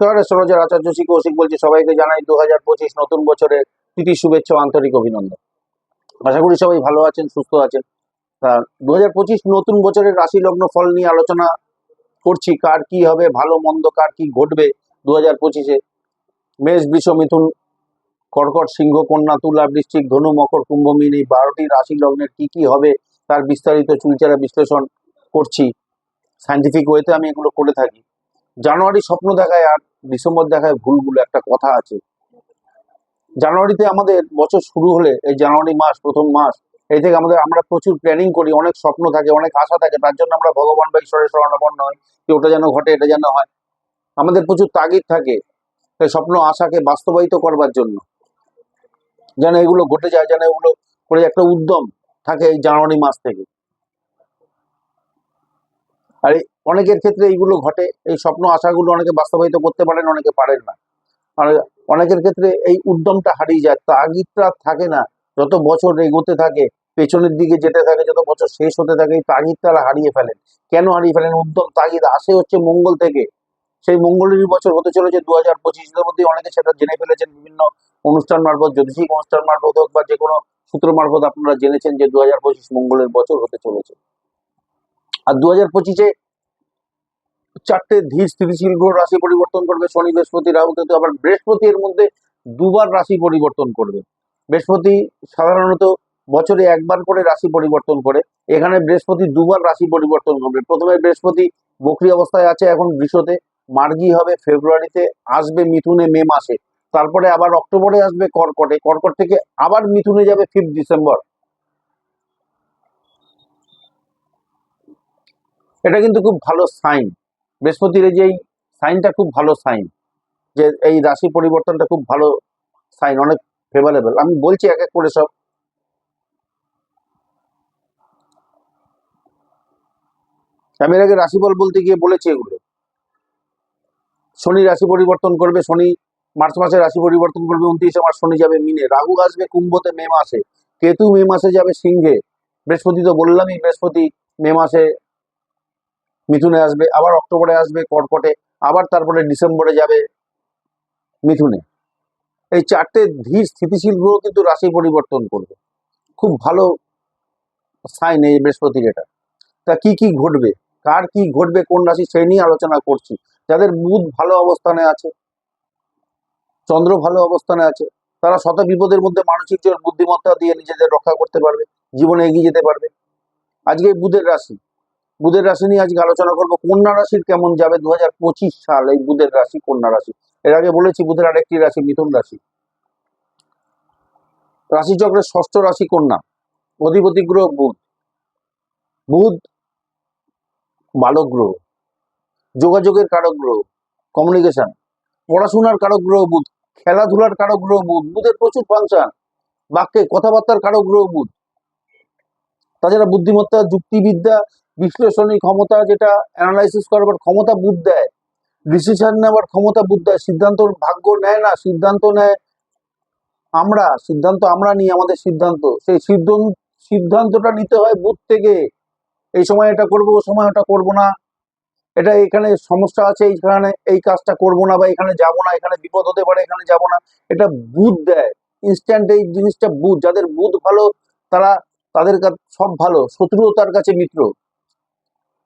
নমস্কার সরোজার আচার্য শ্রী কৌশিক বলছি। সবাইকে জানাই দু হাজার পঁচিশ নতুন বছরের প্রীতি শুভেচ্ছা আন্তরিক অভিনন্দন। আশা করি সবাই ভালো আছেন, সুস্থ আছেন। তা দু হাজার পঁচিশ নতুন বছরের রাশি লগ্ন ফল নিয়ে আলোচনা করছি। কার কি হবে, ভালো, মন্দ, কার কি ঘটবে দু হাজার পঁচিশে? মেষ, বৃষ, মিথুন, কর্কট, সিংহ, কন্যা, তুলা, বৃশ্চিক, ধনু, মকর, কুম্ভ, মিন, এই বারোটি রাশি লগ্নের কি কি হবে তার বিস্তারিত চুলচেরা বিশ্লেষণ করছি। সাইন্টিফিক ওয়েতে আমি এগুলো করে থাকি। জানুয়ারি স্বপ্ন দেখায় আর ডিসেম্বর দেখায় ভুলগুলো একটা কথা আছে। জানুয়ারিতে আমাদের বছর শুরু হলে, এই জানুয়ারি মাস, প্রথম মাস, এই থেকে আমাদের, আমরা প্রচুর প্ল্যানিং করি, অনেক স্বপ্ন থাকে, অনেক আশা থাকে, তার জন্য আমরা ভগবান বা ঈশ্বরের স্মরণাপন্ন হই যে ওটা যেন ঘটে, এটা যেন হয়। আমাদের প্রচুর তাগিদ থাকে স্বপ্ন, আশাকে বাস্তবায়িত করবার জন্য। যেন এগুলো ঘটে যায়, যেন এগুলো করে একটা উদ্যম থাকে এই জানুয়ারি মাস থেকে। আর, অনেকের ক্ষেত্রে এইগুলো ঘটে। এই স্বপ্ন আশাগুলো অনেকে বাস্তবায়িত করতে পারেন, অনেকে পারেন না। অনেকের ক্ষেত্রে এই উদ্যমটা হারিয়ে যায়। তাগিদটা থাকে না। যত বছর এগোতে থাকে, পেছনের দিকে যেতে থাকে, যত বছর শেষ হতে থাকে, এই তাগিদ তারা হারিয়ে ফেলেন। কেন হারিয়ে ফেলেন? উদ্যম, তাগিদ, আসে হচ্ছে মঙ্গল থেকে। সেই মঙ্গলেরই বছর হতে চলেছে দু হাজার পঁচিশের মধ্যে অনেকে সেটা জেনে ফেলেছেন। বিভিন্ন অনুষ্ঠান মারফত জ্যোতিষিক অনুষ্ঠান মারফত হোক বা যে কোনো সূত্র মারফত আপনারা জেনেছেন যে দু হাজার পঁচিশ মঙ্গলের বছর হতে চলেছে। আর দু হাজার পঁচিশে চারটে ধীর স্থিতিশীল গ্রহ রাশি পরিবর্তন করবে। শনি, বৃহস্পতি, রাহু কেতু আবার বৃহস্পতি এর মধ্যে দুবার রাশি পরিবর্তন করবে। বৃহস্পতি সাধারণত বছরে একবার করে রাশি পরিবর্তন করে। এখানে বৃহস্পতি দুবার রাশি পরিবর্তন করবে। প্রথমে বৃহস্পতি বকরি অবস্থায় আছে এখন বৃষতে মার্গি হবে ফেব্রুয়ারিতে, আসবে মিথুনে মে মাসে। তারপরে আবার অক্টোবরে আসবে কর্কটে। কর্কট থেকে আবার মিথুনে যাবে ফিফথ ডিসেম্বর। এটা কিন্তু খুব ভালো সাইন। বৃহস্পতির এই যে সাইনটা খুব ভালো সাইন, যে এই রাশি পরিবর্তনটা খুব ভালো সাইন, অনেক ফেভারেবল আমি বলছি এক এক করে সব। আমি এর আগে রাশিফল বলতে গিয়ে বলেছি এগুলো। শনি রাশি পরিবর্তন করবে, শনি মার্চ মাসে রাশি পরিবর্তন করবে, উনত্রিশে মার্চ শনি যাবে মিনে। রাহু আসবে কুম্ভতে মে মাসে। কেতু মে মাসে যাবে সিংহে। বৃহস্পতি তো বললামই, বৃহস্পতি মে মাসে মিথুনে আসবে, আবার অক্টোবরে আসবে কর্কটে, আবার তারপরে ডিসেম্বরে যাবে মিথুনে। এই চারটে ধীর স্থিতিশীল গ্রহ কিন্তু রাশি পরিবর্তন করবে। খুব ভালো সাইন এই বৃহস্পতির এটা। তা কি কি ঘটবে? কার কি ঘটবে? কোন রাশি সেই নিয়ে আলোচনা করছি। যাদের বুধ ভালো অবস্থানে আছে, চন্দ্র ভালো অবস্থানে আছে, তারা শত বিপদের মধ্যে মানসিক বুদ্ধিমত্তা দিয়ে নিজেদের রক্ষা করতে পারবে, জীবনে এগিয়ে যেতে পারবে। আজকে বুধের রাশি। বুধের রাশি নিয়ে আজকে আলোচনা করব। কন্যা রাশির কেমন যাবে দু হাজার পঁচিশ সাল? এই বুধের রাশি, কন্যা রাশি। এর আগে বলেছি বুধের আরেকটি রাশি, মিথুন রাশি। রাশিচক্রের ষষ্ঠ রাশি কন্যা। অধিপতি গ্রহ বুধ। বুধ বালক গ্রহ। যোগাযোগের কারক গ্রহ। কমিউনিকেশন পড়াশোনার কারক গ্রহ বুধ। খেলাধুলার কারক গ্রহ বুধ। বুধের প্রচুর ফাংশন বাক্যে কথাবার্তার কারক গ্রহ বুধ। তাছাড়া বুদ্ধিমত্তা, যুক্তিবিদ্যা বিশ্লেষণী ক্ষমতা যেটা অ্যানালাইসিস করবার ক্ষমতা বুধ দেয়। ডিসিশন নেওয়ার ক্ষমতা বুধ দেয়। সিদ্ধান্ত ভাগ্য নেয় না, সিদ্ধান্ত নেয় আমরা, সিদ্ধান্ত আমরা নিই, আমাদের সিদ্ধান্ত। সেই সিদ্ধান্ত, সিদ্ধান্তটা নিতে হয় বুধ থেকে। এই সময় এটা করব, ও সময় ওটা করব না। এটা এখানে সমস্যা আছে এইখানে এই কাজটা করব না, বা এখানে যাব না, এখানে বিপদ হতে পারে, এখানে যাব না। এটা বুধ দেয়। ইনস্ট্যান্ট এই জিনিসটা বুধ, যাদের বুধ ভালো, তারা, তাদের সব ভালো। শত্রুও তার কাছে মিত্র।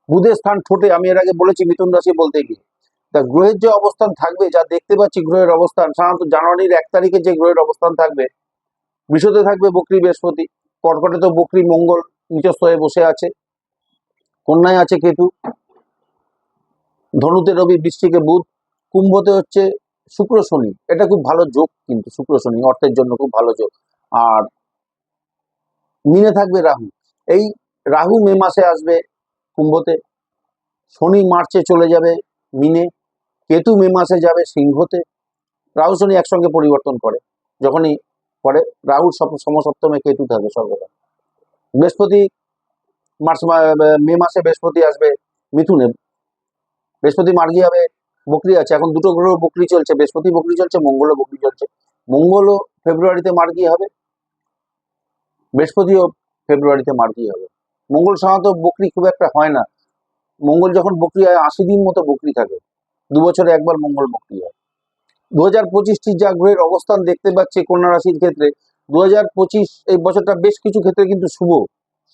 বুধের স্থান ঠোঁটে, আমি এর আগে বলেছি মিথুন রাশি বলতে গিয়ে। তা গ্রহের যে অবস্থান থাকবে, যা দেখতে পাচ্ছি গ্রহের অবস্থান, সাধারণত জানুয়ারির এক তারিখে যে গ্রহের অবস্থান থাকবে বিশদে থাকবে বকরি বৃহস্পতি, কর্কটে তো বকরি মঙ্গল নিচস্থ হয়ে বসে আছে। কন্যায় আছে কেতু, ধনুতে রবি, বৃষ্টিকে বুধ, কুম্ভতে হচ্ছে শুক্র শনি। এটা খুব ভালো যোগ কিন্তু, শুক্র শনি, অর্থের জন্য খুব ভালো যোগ। আর মিনে থাকবে রাহু। এই রাহু মে মাসে আসবে কুম্ভতে। শনি মার্চে চলে যাবে মিনে, কেতু মে মাসে যাবে সিংহতে। রাহু, শনি একসঙ্গে পরিবর্তন করে, যখনই করে রাহুর সপ- সমসপ্তমে কেতু থাকে সর্বদা। বৃহস্পতি মার্চ মে মাসে বৃহস্পতি আসবে মিথুনে। বৃহস্পতি মার্গি হবে, বকরি আছে। এখন দুটো গ্রহ বকরি চলছে, বৃহস্পতি বকরি চলছে, মঙ্গলও বকরি চলছে। মঙ্গলও ফেব্রুয়ারিতে মার্গি হবে, বৃহস্পতিও ফেব্রুয়ারিতে মার্গি হবে। মঙ্গল সাধারণত বকরি খুব একটা হয় না। মঙ্গল যখন বকরি হয়, আশি দিন মতো বকরি থাকে। দু বছরে একবার মঙ্গল বকরি হয়। দু হাজার পঁচিশটি যা গ্রহের অবস্থান দেখতে পাচ্ছি কন্যা রাশির ক্ষেত্রে দু হাজার পঁচিশ এই বছরটা বেশ কিছু ক্ষেত্রে কিন্তু শুভ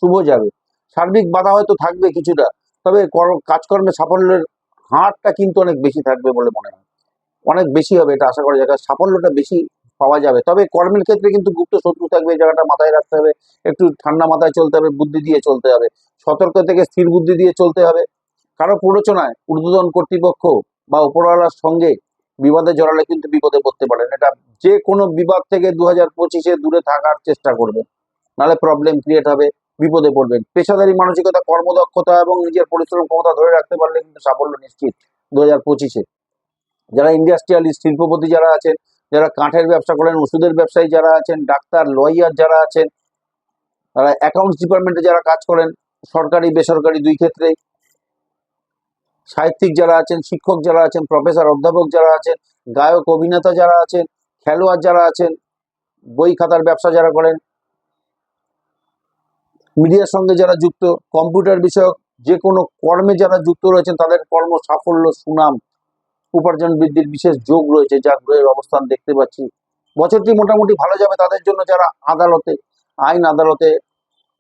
শুভ যাবে। সার্বিক বাধা হয়তো থাকবে কিছুটা, তবে কর- কাজকর্মে সাফল্যের হারটা কিন্তু অনেক বেশি থাকবে বলে মনে হয়। অনেক বেশি হবে এটা আশা করা যায় সাফল্যটা বেশি পাওয়া যাবে। তবে কর্মের ক্ষেত্রে কিন্তু গুপ্ত শত্রু থাকবে, জায়গাটা মাথায় রাখতে হবে। একটু ঠান্ডা মাথায় চলতে হবে, বুদ্ধি দিয়ে চলতে হবে। সতর্ক থেকে স্থির বুদ্ধি দিয়ে চলতে হবে। কারও প্ররোচনায় ঊর্ধ্বতন কর্তৃপক্ষ বা উপরওয়ালার সঙ্গে বিবাদে জড়ালে কিন্তু বিপদে পড়তে পারেন। এটা যে কোনো বিবাদ থেকে দু হাজার পঁচিশে দূরে থাকার চেষ্টা করবেন। নাহলে প্রবলেম ক্রিয়েট হবে, বিপদে পড়বেন। পেশাদারি মানসিকতা, কর্মদক্ষতা এবং নিজের পরিশ্রম ক্ষমতা ধরে রাখতে পারলে কিন্তু সাফল্য নিশ্চিত দু হাজার পঁচিশে। যারা ইন্ডাস্ট্রিয়ালিস্ট শিল্পপতি যারা আছেন যারা কাঠের ব্যবসা করেন, ওষুধের ব্যবসায়ী যারা আছেন, ডাক্তার লয়ার যারা আছেন, তারা অ্যাকাউন্টস ডিপার্টমেন্টে যারা কাজ করেন, সরকারি, বেসরকারি দুই ক্ষেত্রেই সাহিত্যিক যারা আছেন, শিক্ষক যারা আছেন প্রফেসর অধ্যাপক যারা আছেন, গায়ক, অভিনেতা যারা আছেন, খেলোয়াড় যারা আছেন, বই খাতার ব্যবসা যারা করেন, মিডিয়ার সঙ্গে যারা যুক্ত, কম্পিউটার বিষয়ক যে কোনো কর্মে যারা যুক্ত রয়েছেন, তাদের কর্ম সাফল্য সুনাম। উপার্জন বৃদ্ধির বিশেষ যোগ রয়েছে যা গ্রহের অবস্থান দেখতে পাচ্ছি। বছরটি মোটামুটি ভালো যাবে তাদের জন্য যারা আদালতে, আইন আদালতে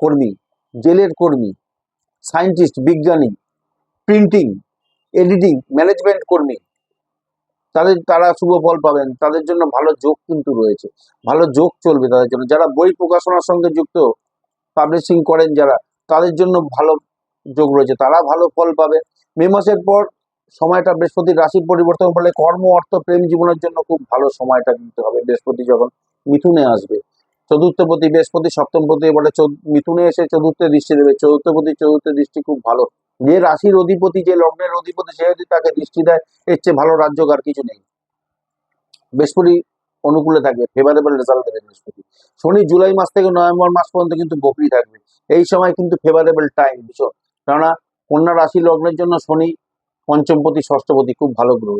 কর্মী, জেলের কর্মী, সায়েন্টিস্ট, বিজ্ঞানী, প্রিন্টিং, এডিটিং, ম্যানেজমেন্ট কর্মী, তাদের তারা শুভ ফল পাবেন। তাদের জন্য ভালো যোগ কিন্তু রয়েছে। ভালো যোগ চলবে তাদের জন্য। যারা বই প্রকাশনার সঙ্গে যুক্ত পাবলিশিং করেন যারা, তাদের জন্য ভালো যোগ রয়েছে। তারা ভালো ফল পাবে। মে মাসের পর সময়টা বৃহস্পতির রাশি পরিবর্তন ফলে কর্ম, অর্থ, প্রেম জীবনের জন্য খুব ভালো সময়টা দিতে হবে। বৃহস্পতি যখন মিথুনে আসবে, চতুর্থপতি বৃহস্পতি, সপ্তমপতি এবারে চৌ- মিথুনে এসে চতুর্থে দৃষ্টি দেবে। চতুর্থপতি, চতুর্থ দৃষ্টি খুব ভালো। যে রাশির অধিপতি, যে লগ্নের অধিপতি, সে যদি তাকে দৃষ্টি দেয়, এর চেয়ে ভালো রাজ্য আর কিছু নেই। বৃহস্পতি অনুকূলে থাকবে ফেভারেবল রেজাল্ট দেবে বৃহস্পতি। শনি জুলাই মাস থেকে নভেম্বর মাস পর্যন্ত কিন্তু বকরি থাকবে। এই সময় কিন্তু ফেভারেবল টাইম ভীষণ কেননা, কন্যা রাশি লগ্নের জন্য শনি পঞ্চমপতি, ষষ্ঠপতি খুব ভালো গ্রহ।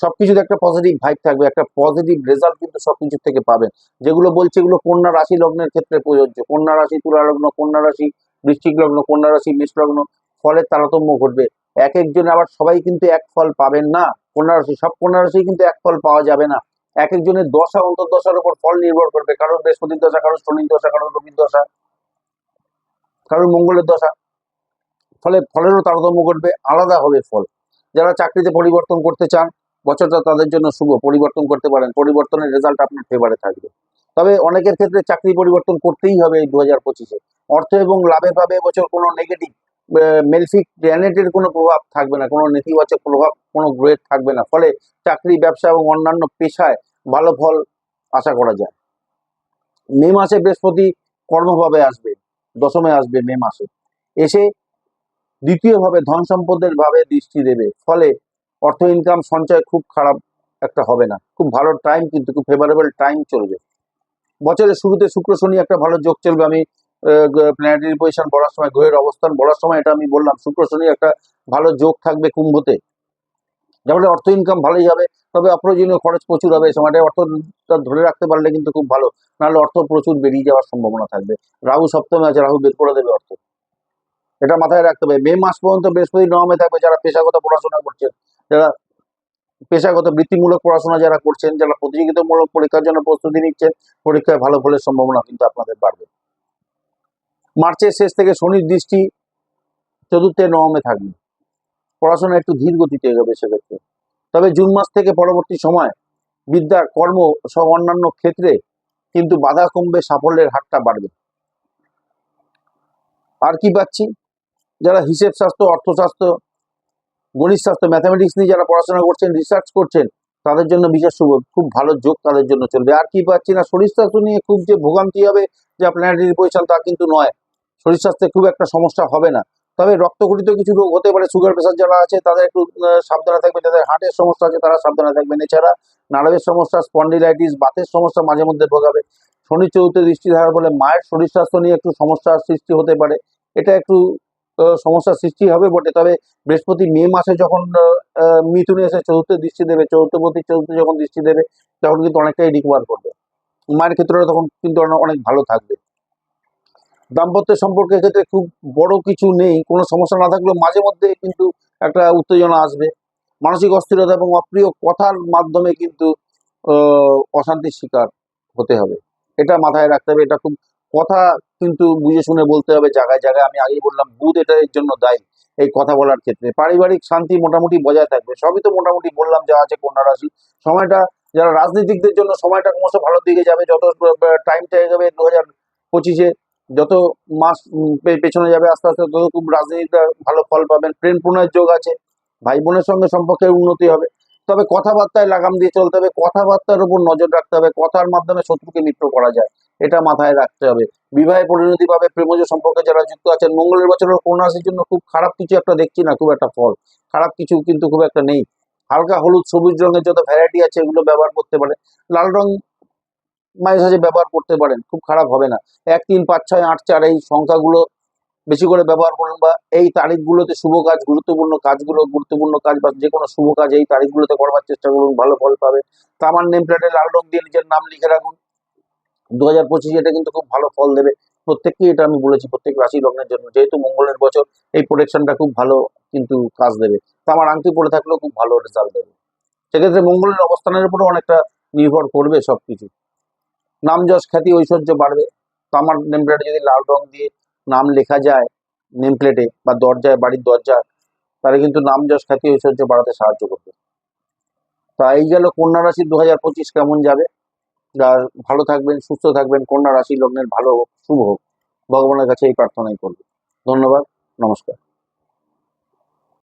সবকিছুতে একটা পজিটিভ ভাইব থাকবে, একটা পজিটিভ রেজাল্ট কিন্তু সবকিছু থেকে পাবেন। যেগুলো বলছে এগুলো কন্যা রাশি লগ্নের ক্ষেত্রে প্রযোজ্য। কন্যা রাশি তুলা লগ্ন, কন্যা রাশি বৃশ্চিক লগ্ন, কন্যা রাশি মেষ লগ্ন, ফলের তারতম্য ঘটবে। এক একজন আবার সবাই কিন্তু এক ফল পাবেন না। কন্যা রাশি, সব কন্যা রাশি কিন্তু এক ফল পাওয়া যাবে না। এক একজনের দশা, অন্তর্দশার উপর ফল নির্ভর করবে। কারোর বৃহস্পতির দশা, কারোর শনির দশা, কারোর রবির দশা, কারোর মঙ্গলের দশা। ফলে ফলেরও তারতম্য ঘটবে, আলাদা হবে ফল। যারা চাকরিতে পরিবর্তন করতে চান, বছরটা তাদের জন্য শুভ, পরিবর্তন করতে পারেন, পরিবর্তনের রেজাল্ট আপনার ফেভারে থাকবে। তবে অনেকের ক্ষেত্রে চাকরি পরিবর্তন করতেই হবে এই দু হাজার পঁচিশে। অর্থ এবং লাভে পাবে এবছর কোনো নেগেটিভ মেলফিক প্ল্যানেটের কোনো প্রভাব থাকবে না, কোনো নেতিবাচক প্রভাব, কোনো গ্রহের থাকবে না। ফলে চাকরি, ব্যবসা এবং অন্যান্য পেশায় ভালো ফল আশা করা যায়। মে মাসে বৃহস্পতি কর্মভাবে আসবে, দশমে আসবে মে মাসে। এসে দ্বিতীয়ভাবে ধন সম্পদের ভাবে দৃষ্টি দেবে। ফলে অর্থ ইনকাম সঞ্চয় খুব খারাপ একটা হবে না। খুব ভালো টাইম কিন্তু খুব ফেভারেবল টাইম চলবে। বছরের শুরুতে শুক্র শনি একটা ভালো যোগ চলবে। আমি প্ল্যানেটারি পজিশন বলার সময়, গ্রহের অবস্থান বলার সময় এটা আমি বললাম। শুক্র শনি একটা ভালো যোগ থাকবে কুম্ভতে। যেমন অর্থ ইনকাম ভালোই হবে। তবে অপ্রয়োজনীয় খরচ প্রচুর হবে। সময়টা অর্থটা ধরে রাখতে পারলে কিন্তু খুব ভালো। নাহলে অর্থ প্রচুর বেরিয়ে যাওয়ার সম্ভাবনা থাকবে। রাহু সপ্তমে আছে, রাহু বের করে দেবে অর্থ। এটা মাথায় রাখতে হবে। মে মাস পর্যন্ত বৃহস্পতি নবমে থাকবে যারা পেশাগত পড়াশোনা করছেন, যারা পেশাগত বৃত্তিমূলক পড়াশোনা যারা করছেন, যারা প্রতিযোগিতামূলক পরীক্ষার জন্য প্রস্তুতি নিচ্ছেন, পরীক্ষায় ভালো ফলের সম্ভাবনা কিন্তু আপনাদের বাড়বে। মার্চের শেষ থেকে শনির দৃষ্টি চতুর্থে নবমে থাকবে। পড়াশোনা একটু ধীর গতিতে এগোবে সেক্ষেত্রে। তবে জুন মাস থেকে পরবর্তী সময় বিদ্যা কর্ম সব অন্যান্য ক্ষেত্রে কিন্তু বাধা কমবে, সাফল্যের হারটা বাড়বে। আর কি পাচ্ছি? যারা হিসেব শাস্ত্র অর্থশাস্ত্র গণিত শাস্ত্র ম্যাথামেটিক্স নিয়ে যারা পড়াশোনা করছেন রিসার্চ করছেন, তাদের জন্য বিশেষ শুভ, খুব ভালো যোগ তাদের জন্য চলবে। আর কি পাচ্ছি না, শরীর স্বাস্থ্য নিয়ে খুব যে ভোগান্তি হবে, যে প্ল্যানেটারি পজিশন তা কিন্তু নয়। শরীর স্বাস্থ্যে খুব একটা সমস্যা হবে না। তবে রক্তঘটিত কিছু রোগ হতে পারে সুগার প্রেশার যারা আছে, তাদের একটু সাবধানে থাকবে, যাদের হার্টের সমস্যা আছে, তারা সাবধানে থাকবেন এছাড়া নার্ভের সমস্যা স্পন্ডিলাইটিস বাতের সমস্যা মাঝে মধ্যে ভোগাবে। শনি চৌতে দৃষ্টি ধারার ফলে মায়ের শরীর স্বাস্থ্য নিয়ে একটু সমস্যার সৃষ্টি হতে পারে। এটা একটু সমস্যার সৃষ্টি হবে বটে। তবে বৃহস্পতি মে মাসে যখন মিথুনে এসে চতুর্থ দৃষ্টি দেবে চৌথপতি চতুর্থ যখন দৃষ্টি দেবে, তখন কিন্তু অনেকটাই রিকভার করবে। মায়ের ক্ষেত্রে তখন কিন্তু অনেক ভালো থাকবে। দাম্পত্য সম্পর্কের ক্ষেত্রে খুব বড় কিছু নেই, কোনো সমস্যা না থাকলেও মাঝে মধ্যে কিন্তু একটা উত্তেজনা আসবে। মানসিক অস্থিরতা এবং অপ্রিয় কথার মাধ্যমে কিন্তু অশান্তির শিকার হতে হবে। এটা মাথায় রাখতে হবে, এটা খুব কথা কিন্তু বুঝে শুনে বলতে হবে, জায়গায় জায়গায় আমি আগেই বললাম, বুধ এটা এর জন্য দায়ী এই কথা বলার ক্ষেত্রে। পারিবারিক শান্তি মোটামুটি বজায় থাকবে, সবই তো মোটামুটি বললাম যা আছে কন্যা রাশি। সময়টা যারা রাজনীতিকদের জন্য সময়টা ক্রমশ ভালোর দিকে যাবে, যত টাইমটা এগোবে দু হাজার পঁচিশে, যত মাস পেছনে যাবে আস্তে আস্তে, তত খুব রাজনীতিটা ভালো ফল পাবেন। প্রেম প্রণয়ের যোগ আছে, ভাই বোনের সঙ্গে সম্পর্কের উন্নতি হবে। তবে কথাবার্তায় লাগাম দিয়ে চলতে হবে, কথাবার্তার উপর নজর রাখতে হবে, কথার মাধ্যমে শত্রুকে মিত্র করা যায়, এটা মাথায় রাখতে হবে। বিবাহে পরিণতি পাবে প্রেমজ সম্পর্কে যারা যুক্ত আছেন, মঙ্গলের বছরের কন্যা জন্য খুব খারাপ কিছু একটা দেখছি না, খুব একটা ফল। খারাপ কিছু কিন্তু খুব একটা নেই। হালকা হলুদ, সবুজ রঙের যত ভ্যারাইটি আছে, এগুলো ব্যবহার করতে পারে লাল রং মাঝে সাঝে ব্যবহার করতে পারেন, খুব খারাপ হবে না। এক, তিন, পাঁচ, ছয়, আট, চার, এই সংখ্যাগুলো বেশি করে ব্যবহার করুন বা এই তারিখগুলোতে শুভ কাজ, গুরুত্বপূর্ণ কাজগুলো, গুরুত্বপূর্ণ কাজ বা যে কোনো শুভ কাজ এই তারিখগুলোতে করবার চেষ্টা করুন, ভালো ফল পাবে তামার নেম প্লেটে লাল রং দিয়ে নিজের নাম লিখে রাখুন। দু হাজার পঁচিশে এটা কিন্তু খুব ভালো ফল দেবে। প্রত্যেককেই এটা আমি বলেছি, প্রত্যেক রাশি লগ্নের জন্য। যেহেতু মঙ্গলের বছর, এই প্রোটেকশনটা খুব ভালো কিন্তু কাজ দেবে। তামার আংটি পরে থাকলেও খুব ভালো রেজাল্ট দেবে। সেক্ষেত্রে মঙ্গলের অবস্থানের উপরও অনেকটা নির্ভর করবে সবকিছু। নাম, যশ, খ্যাতি, ঐশ্বর্য বাড়বে। তামার নেম প্লেটে যদি লাল রং দিয়ে নাম লেখা যায় নেম প্লেটে বা দরজায়, বাড়ির দরজায়, তাহলে কিন্তু নাম যশ খ্যাতি ঐশ্বর্য বাড়াতে সাহায্য করবে। তা এই গেল কন্যা রাশি দু হাজার পঁচিশ কেমন যাবে? আর ভালো থাকবেন, সুস্থ থাকবেন, কন্যা রাশি লগ্নের ভালো হোক, শুভ হোক, ভগবানের কাছে এই প্রার্থনাই করবে। ধন্যবাদ, নমস্কার।